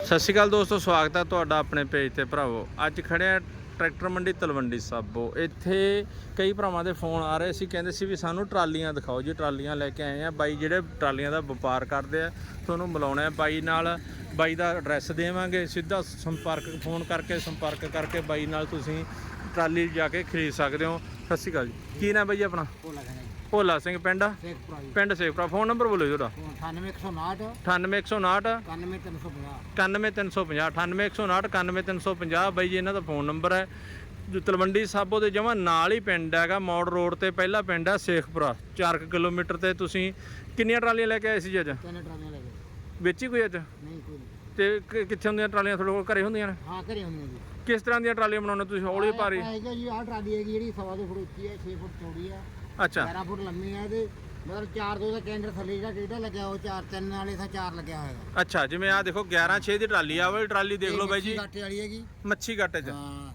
ਸਤਿ ਸ਼੍ਰੀ ਅਕਾਲ ਦੋਸਤੋ, ਸਵਾਗਤ ਹੈ ਤੁਹਾਡਾ ਆਪਣੇ ਪੇਜ ਤੇ ਭਰਾਵੋ। ਅੱਜ ਖੜੇ ਆ ਟਰੈਕਟਰ ਮੰਡੀ ਤਲਵੰਡੀ ਸਾਬੋ। ਇੱਥੇ ਕਈ ਭਰਾਵਾਂ ਦੇ ਫੋਨ ਆ ਰਹੇ ਸੀ, ਕਹਿੰਦੇ ਸੀ ਵੀ ਸਾਨੂੰ ਟਰਾਲੀਆਂ ਦਿਖਾਓ ਜੀ, ਟਰਾਲੀਆਂ ਲੈ ਕੇ ਆਏ ਆ ਬਾਈ ਜਿਹੜੇ ਟਰਾਲੀਆਂ ਦਾ ਵਪਾਰ ਕਰਦੇ ਆ, ਤੁਹਾਨੂੰ ਮਿਲਾਉਣਾ ਹੈ। ਬਾਈ ਨਾਲ ਬਾਈ ਦਾ ਐਡਰੈਸ ਦੇਵਾਂਗੇ, ਸਿੱਧਾ ਸੰਪਰਕ ਫੋਨ ਕਰਕੇ ਸੰਪਰਕ ਕਰਕੇ ਬਾਈ ਨਾਲ ਤੁਸੀਂ ਟਰਾਲੀ ਜਾ ਕੇ ਖਰੀਦ ਸਕਦੇ ਹੋ। ਸਤਿ ਸ਼੍ਰੀ ਅਕਾਲ ਜੀ। ਕੀ ਨਾਮ ਬਾਈ ਆਪਣਾ? ਭੋਲਾ ਸਿੰਘ ਪਿੰਡ। ਸ਼ੇਖਪੁਰਾ ਜੀ। ਪਿੰਡ ਸੇਖਪੁਰਾ ਫੋਨ ਨੰਬਰ ਬੋਲੋ ਜੀ ਤੁਹਾਡਾ 98159 98159 91350 99150 98159 99350 ਬਾਈ ਜੀ ਇਹਨਾਂ ਦਾ ਫੋਨ ਨੰਬਰ ਹੈ। ਤਲਵੰਡੀ ਸਾਬੋ ਦੇ ਜਮਾ ਨਾਲ ਹੀ ਪਿੰਡ ਹੈਗਾ ਮੋੜ ਰੋਡ ਤੇ ਪਹਿਲਾ ਪਿੰਡ ਹੈ ਸੇਖਪੁਰਾ। 4 ਕਿਲੋਮੀਟਰ ਤੇ ਤੁਸੀਂ ਕਿੰਨੀਆਂ ਟਰਾਲੀਆਂ ਲੈ ਕੇ ਆਏ ਸੀ ਜੀ ਅੱਜ? ਤਿੰਨ ਟਰਾਲੀਆਂ ਲੈ ਗਏ ਵਿੱਚ ਹੀ ਕੋਈ ਅੱਜ? ਨਹੀਂ ਕੋਈ ਤੇ ਕਿ- ਕਿੱਥੇ ਹੁੰਦੀਆਂ ਟਰਾਲੀਆਂ ਤੁਹਾਡੇ ਕੋਲ? ਘਰੇ ਹੁੰਦੀਆਂ ਨੇ? ਹਾਂ ਘਰੇ ਹੁੰਦੀਆਂ ਜੀ। ਕਿਸ ਤਰ੍ਹਾਂ ਦੀਆਂ ਟਰਾਲੀਆਂ ਬਣਾਉਂਦੇ ਤੁਸੀਂ? ਹੌਲੀ ਭਾਰੀ। ਹੈਗਾ ਜੀ ਆਹ ਟਰਾਲੀ ਹੈਗੀ ਜਿਹੜੀ ਸਵਾ ਦੋ ਫੁੱਟ ਉੱਚੀ ਹੈ 6 ਫੁੱਟ ਚੌੜੀ ਹੈ ਅੱਛਾ। 11 ਫੁੱਟ ਲੰਮੀ ਹੈ ਇਹਦੇ। ਮਤਲਬ 4 ਦੋ ਦਾ ਕੈਂਡਰ ਥੱਲੇ ਜਿਹੜਾ ਟੇਢਾ ਲੱਗਿਆ ਉਹ 4 ਤਿੰਨ ਵਾਲੇ ਦਾ 4 ਲੱਗਿਆ ਹੋਇਆ। ਅੱਛਾ ਜਿਵੇਂ ਆ ਦੇਖੋ 11 6 ਦੀ ਟਰਾਲੀ ਆ ਵਾਲੀ ਟਰਾਲੀ ਦੇਖ ਲਓ ਬਾਈ ਜੀ। ਗਾਟੇ ਵਾਲੀ ਹੈਗੀ। ਮੱਛੀ ਗੱਟ ਚ। ਹਾਂ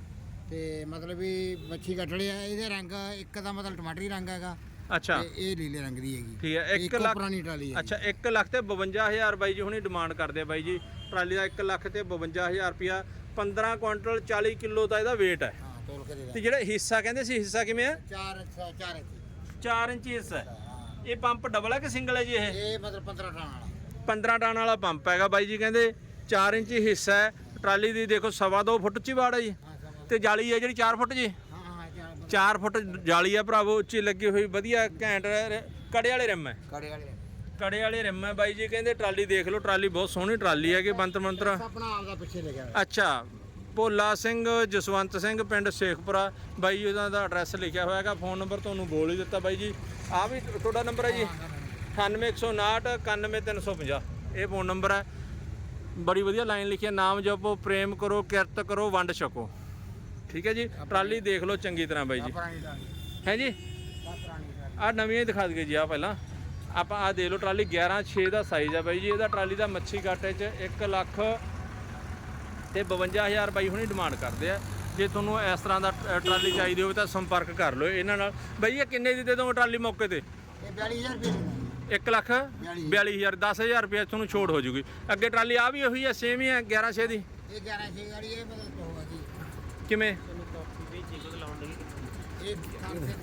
ਤੇ ਮਤਲਬ ਵੀ ਮੱਛੀ ਗੱਟੜੇ ਆ ਇਹਦੇ ਰੰਗ ਇੱਕ ਦਾ ਮਤਲਬ ਟਮਾਟਰੀ ਰੰਗ ਹੈਗਾ। ਅੱਛਾ। ਤੇ ਇਹ ਨੀਲੇ ਰੰਗ ਦੀ ਹੈਗੀ। ਠੀਕ ਹੈ 1 ਇੱਕ ਲੱਖ ਪੁਰਾਣੀ ਟਰਾਲੀ ਹੈ ਅੱਛਾ 1 ਲੱਖ ਤੇ 52000 ਬਾਈ ਜੀ ਹੁਣੀ ਡਿਮਾਂਡ ਕਰਦੇ ਆ ਬਾਈ ਜੀ। ਟਰਾਲੀ ਦਾ 1 ਲੱਖ ਤੇ 52000 ਰੁਪਿਆ 15 ਕੁਇੰਟਲ 40 ਕਿਲੋ ਦਾ ਇਹਦਾ weight ਹੈ। ਹਾਂ ਤੋਲ ਕੇ ਦੇ ਤੇ ਜਿਹੜਾ ਹਿੱਸਾ ਕਹਿੰਦੇ ਸੀ ਹਿੱਸਾ ਕਿਵੇਂ ਹੈ? 4 4 ਇੰਚ। 4 ਇੰਚ ਹਿੱਸਾ ਹੈ। ਇਹ ਪੰਪ ਡਬਲ ਹੈ ਕਿ ਸਿੰਗਲ ਹੈ ਜੀ ਇਹ? ਇਹ ਮਤਲਬ 15 ਟਨ ਵਾਲਾ। 15 ਟਨ ਵਾਲਾ ਪੰਪ ਹੈਗਾ ਬਾਈ ਜੀ ਕਹਿੰਦੇ 4 ਇੰਚ ਹਿੱਸਾ ਹੈ। ਟਰਾਲੀ ਦੀ ਦੇਖੋ ਸਵਾ ਦੋ ਫੁੱਟ ਉੱਚੀ ਬਾੜ ਹੈ ਜੀ। ਹਾਂ ਤੇ ਜਾਲੀ ਹੈ ਜਿਹੜੀ 4 ਫੁੱਟ ਜੀ? ਹਾਂ ਹਾਂ ਚਾਰ 4 ਫੁੱਟ ਜਾਲੀ ਹੈ ਭਰਾਵੋ ਉੱਚੀ ਲੱਗੀ ਹੋਈ ਵਧੀਆ ਘੈਂਟ ਰ- ਕੜੇ ਵਾਲੇ ਰਿਮ ਹੈ। ਕੜੇ ਵਾਲੇ ਕੜੇ ਵਾਲੇ ਰਿਮ ਹੈ ਬਾਈ ਜੀ ਕਹਿੰਦੇ ਟਰਾਲੀ ਦੇਖ ਲਓ ਟਰਾਲੀ ਬਹੁਤ ਸੋਹਣੀ ਟਰਾਲੀ ਹੈ ਕਿ ਬੰਤ ਮੰਤਰ। ਆਪਣਾ ਆਪ ਦਾ ਪਿੱਛੇ ਲਿਖਿਆ ਹੋਇਆ। ਅੱਛਾ ਭੋਲਾ ਸਿੰਘ ਜਸਵੰਤ ਸਿੰਘ ਪਿੰਡ ਸ਼ੇਖਪੁਰਾ। ਬਾਈ ਜੀ ਉਹਦਾ ਦਾ ਐਡਰੈਸ ਲਿਖਿਆ ਹੋਇਆ ਹੈਗਾ ਫੋਨ ਨੰਬਰ ਤੁਹਾਨੂੰ ਬੋਲ ਹੀ ਦਿੱਤਾ ਬਾਈ ਜੀ। ਆ ਵੀ ਤੁਹਾਡਾ ਨੰਬਰ ਹੈ ਜੀ? 98159 91350 ਇਹ ਫੋਨ ਨੰਬਰ ਹੈ। ਬੜੀ ਵਧੀਆ ਲਾਈਨ ਲਿਖੀ ਹੈ ਨਾਮ ਜਪੋ ਪ੍ਰੇਮ ਕਰੋ ਕਿਰਤ ਕਰੋ ਵੰਡ ਛਕੋ। ਠੀਕ ਹੈ ਜੀ? ਟਰਾਲੀ ਦੇਖ ਲਓ ਚੰਗੀ ਤਰ੍ਹਾਂ ਬਾਈ ਜੀ। ਹੈ ਜੀ? ਆ ਨਵੀਆਂ ਹੀ ਦਿਖਾ ਦਈਏ ਜੀ ਆ ਪਹਿਲਾਂ। ਆਪਾਂ ਆ ਦੇ ਲਓ ਟਰਾਲੀ 11 6 ਦਾ ਸਾਈਜ਼ ਹੈ ਬਾਈ ਜੀ। ਇਹਦਾ ਟਰਾਲੀ ਦਾ ਮੱਛੀ ਘਾਟੇ 'ਚ 1 ਲੱਖ ਤੇ 52000 ਬਾਈ ਹੁਣੀ ਡਿਮਾਂਡ ਕਰਦੇ ਆ। ਜੇ ਤੁਹਾਨੂੰ ਇਸ ਤਰ੍ਹਾਂ ਦਾ ਟਰਾਲੀ ਚਾਹੀਦੀ ਹੋਵੇ ਤਾਂ ਸੰਪਰਕ ਕਰ ਲਓ ਇਹਨਾਂ ਨਾਲ। ਬਾਈ ਇਹ ਕਿੰਨੇ ਦੀ ਦੇ ਦੋਗੇ ਟਰਾਲੀ ਮੌਕੇ ਤੇ? ਇਹ 42000 ਰੁਪਏ ਦੀ 1 ਲੱਖ? 42000 10000 ਰੁਪਏ ਤੁਹਾਨੂੰ ਛੋਟ ਹੋ ਜੂਗੀ। ਅੱਗੇ ਟਰਾਲੀ ਆ ਵੀ ਉਹੀ ਹੈ ਸੇਮ ਹੀ ਹੈ 11 6 ਦੀ? ਇਹ 11 ਛੇ ਵਾਲੀ ਇਹ ਮਤਲਬ ਹੋਗਾ ਜੀ। ਕਿਵੇਂ? ਇਹ ਸਾਹਮਣੇ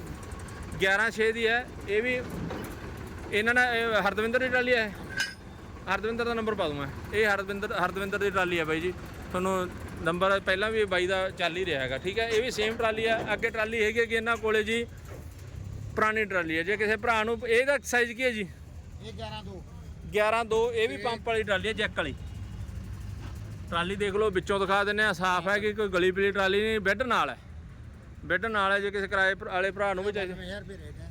11 6 ਦੀ ਹੈ ਇਹ ਵੀ ਇਹਨਾਂ ਨੇ ਇਹ ਹਰਦਵਿੰਦਰ ਦੀ ਟਰਾਲੀ ਹੈ। ਹਰਦਵਿੰਦਰ ਦਾ ਨੰਬਰ ਪਾ ਦੂੰ ਮੈਂ। ਇਹ ਹਰਦਵਿੰਦਰ ਹਰਦਵਿੰਦਰ ਦੀ ਟਰਾਲੀ ਹੈ ਬਾਈ ਜੀ। ਤੁਹਾਨੂੰ ਨੰਬਰ ਪਹਿਲਾਂ ਵੀ ਬਾਈ ਦਾ ਚੱਲ ਹੀ ਰਿਹਾ ਹੈਗਾ ਠੀਕ ਹੈ? ਇਹ ਵੀ ਸੇਮ ਟਰਾਲੀ ਹੈ। ਅੱਗੇ ਟਰਾਲੀ ਹੈਗੀ ਕਿ ਇਹਨਾਂ ਕੋਲੇ ਜੀ ਪੁਰਾਣੀ ਟਰਾਲੀ ਹੈ। ਜੇ ਕਿਸੇ ਭਰਾ ਨੂੰ ਇਹਦਾ ਸਾਈਜ਼ ਕੀ ਹੈ ਜੀ? ਇਹ 11 ਦੋ। 11 2 ਇਹ ਵੀ ਪੰਪ ਵਾਲੀ ਟਰਾਲੀ ਹੈ ਜੈਕ ਵਾਲੀ। ਟਰਾਲੀ ਦੇਖ ਲਓ ਵਿੱਚੋਂ ਦਿਖਾ ਦਿੰਨੇ ਆ ਸਾਫ਼ ਹੈ ਕਿ ਕੋਈ ਗਲੀ ਪੀਲੀ ਟਰਾਲੀ ਨਹੀਂ ਬੈੱਡ ਨਾਲ ਹੈ। ਬੈੱਡ ਨਾਲ ਹੈ ਜੇ ਕਿਸੇ ਕਿਰਾਏ ਵਾਲੇ ਭਰਾ ਨੂੰ ਵੀ ਚਾਹੀਦਾ। 90000 ਰੁਪਏ ਰੇਟ ਹੈ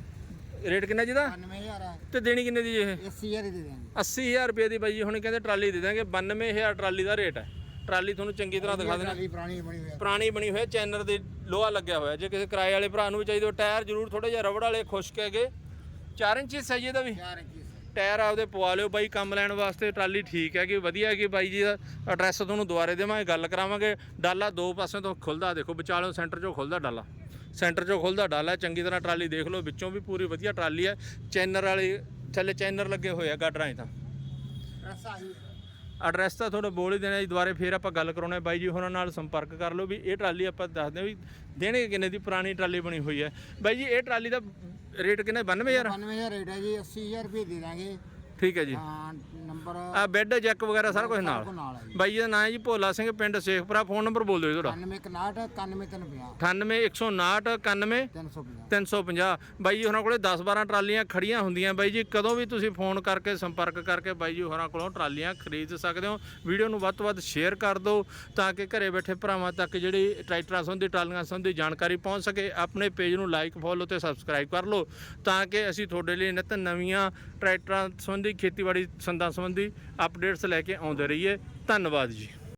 ਰੇਟ ਕਿੰਨਾ ਜੀ ਦਾ 99000 ਹੈ ਤੇ ਦੇਣੀ ਕਿੰਨੇ ਦੀ ਇਹ? 80000 ਹੀ ਦੇ ਦੇਣਗੇ 80000 ਰੁਪਏ ਦੀ ਬਾਈ ਜੀ ਹੁਣ ਕਹਿੰਦੇ ਟਰਾਲੀ ਦੇ ਦਾਂਗੇ 92000 ਟਰਾਲੀ ਦਾ ਰੇਟ ਹੈ। ਟਰਾਲੀ ਤੁਹਾਨੂੰ ਚੰਗੀ ਤਰ੍ਹਾਂ ਦਿਖਾ ਦੇਣਾ। ਟਰਾਲੀ ਪੁਰਾਣੀ ਬਣੀ ਹੋਈ ਹੈ ਪੁਰਾਣੀ ਬਣੀ ਹੋਈ ਹੈ ਚੈਨਰ ਦੇ ਲੋਹਾ ਲੱਗਿਆ ਹੋਇਆ। ਜੇ ਕਿਸੇ ਕਿਰਾਏ ਵਾਲੇ ਭਰਾ ਨੂੰ ਵੀ ਚਾਹੀਦਾ ਟਾਇਰ ਜ਼ਰੂਰ ਥੋੜੇ ਜਿਹਾ ਰਬੜ ਵਾਲੇ ਖੁਸ਼ਕ ਹੈਗੇ। 4 ਇੰਚ ਜੀ ਇਹਦਾ ਵੀ। 4 ਇੰਚ ਟਾਇਰ ਆਪਦੇ ਪਵਾ ਲਿਓ ਬਾਈ ਕੰਮ ਲੈਣ ਵਾਸਤੇ। ਟਰਾਲੀ ਠੀਕ ਹੈ ਕਿ ਵਧੀਆ ਹੈ ਕਿ ਬਾਈ ਜੀ ਦਾ। ਐਡਰੈਸ ਤੁਹਾਨੂੰ ਦੁਬਾਰੇ ਦੇਵਾਂਗੇ ਗੱਲ ਕਰਾਵਾਂਗੇ। ਡਾਲਾ ਦੋ ਪਾਸਿਓਂ ਤੋਂ ਖੁੱਲਦਾ ਦੇਖੋ ਵਿਚਾਲੋਂ ਸੈਂਟਰ 'ਚੋਂ ਖੁੱਲਦਾ ਡਾਲਾ। ਸੈਂਟਰ 'ਚੋਂ ਖੁੱਲਦਾ ਡਾਲਾ ਚੰਗੀ ਤਰ੍ਹਾਂ ਟਰਾਲੀ ਦੇਖ ਲਓ ਵਿੱਚੋਂ ਵੀ ਪੂਰੀ ਵਧੀਆ ਟਰਾਲੀ ਹੈ। ਚੈਨਰ ਵਾਲੀ ਥੱਲੇ ਚੈਨਰ ਲੱਗੇ ਹੋਏ ਆ ਗਾਡਰਾਂ 'ਚ ਤਾਂ। ਐਡਰੈਸ ਤਾਂ ਤੁਹਾਡਾ ਬੋਲ ਹੀ ਦੇਣਾ ਜੀ ਦੁਬਾਰੇ ਫੇਰ ਆਪਾਂ ਗੱਲ ਕਰਾਉਣਾ ਬਾਈ ਜੀ ਹੋਰਾਂ ਨਾਲ ਸੰਪਰਕ ਕਰ ਲਓ ਵੀ ਇਹ ਟਰਾਲੀ ਆਪਾਂ ਦੱਸਦੇ ਵੀ ਦੇਣਗੇ ਕਿੰਨੇ ਦੀ ਪੁਰਾਣੀ ਟਰਾਲੀ ਬਣੀ ਹੋਈ ਹੈ। ਬਾਈ ਜੀ ਇਹ ਟਰਾਲੀ ਦਾ ਰੇਟ ਕਿੰਨਾ 92000 99000 ਰੇਟ ਹੈ ਜੀ 80000 ਰੁਪਏ ਦੇ ਦਾਂਗੇ। ਠੀਕ ਹੈ ਜੀ। ਹਾਂ ਨੰਬਰ ਆ ਬੈੱਡ ਜੈਕ ਵਗੈਰਾ ਸਾਰਾ ਕੁਝ ਨਾਲ। ਕੋ ਨਾਲ ਹੈ ਜੀ। ਬਾਈ ਜੀ ਦਾ ਨਾਮ ਹੈ ਜੀ ਭੋਲਾ ਸਿੰਘ ਪਿੰਡ ਸੇਖਪੁਰਾ ਫੋਨ ਨੰਬਰ ਬੋਲ ਦਿਓ ਜੀ ਤੁਹਾਡਾ 9159 99350 98159 91 350 350 ਬਾਈ ਜੀ ਹੋਰਾਂ ਕੋਲੇ 10 12 ਟਰਾਲੀਆਂ ਖੜੀਆਂ ਹੁੰਦੀਆਂ ਬਾਈ ਜੀ। ਕਦੋਂ ਵੀ ਤੁਸੀਂ ਫੋਨ ਕਰਕੇ ਸੰਪਰਕ ਕਰਕੇ ਬਾਈ ਜੀ ਹੋਰਾਂ ਕੋਲੋਂ ਟਰਾਲੀਆਂ ਖਰੀਦ ਸਕਦੇ ਹੋ। ਵੀਡੀਓ ਨੂੰ ਵੱਧ ਤੋਂ ਵੱਧ ਸ਼ੇਅਰ ਕਰ ਦਿਓ ਤਾਂ ਕਿ ਘਰੇ ਬੈਠੇ ਭਰਾਵਾਂ ਤੱਕ ਜਿਹੜੀ ਟਰੈਕਟਰਾਂ ਸੰਬੰਧੀ ਟਰਾਲੀਆਂ ਸੰਬੰਧੀ ਜਾਣਕਾਰੀ ਪਹੁੰਚ ਸਕੇ। ਆਪਣੇ ਪੇਜ ਨੂੰ ਲਾਈਕ ਫੋਲੋ ਤੇ ਸਬਸਕ੍ਰਾਈਬ ਕਰ ਲਓ ਤਾਂ ਕਿ ਅਸੀਂ ਤੁਹਾਡੇ ਲਈ ਨਿਤ ਨਵੀਆਂ ਟਰੈਕਟਰਾਂ ਸੰਬੰਧੀ ਖੇਤੀਬਾੜੀ ਸੰਦਾਂ ਸੰਬੰਧੀ ਅਪਡੇਟਸ ਲੈ ਕੇ ਆਉਂਦੇ ਰਹੀਏ। ਧੰਨਵਾਦ ਜੀ।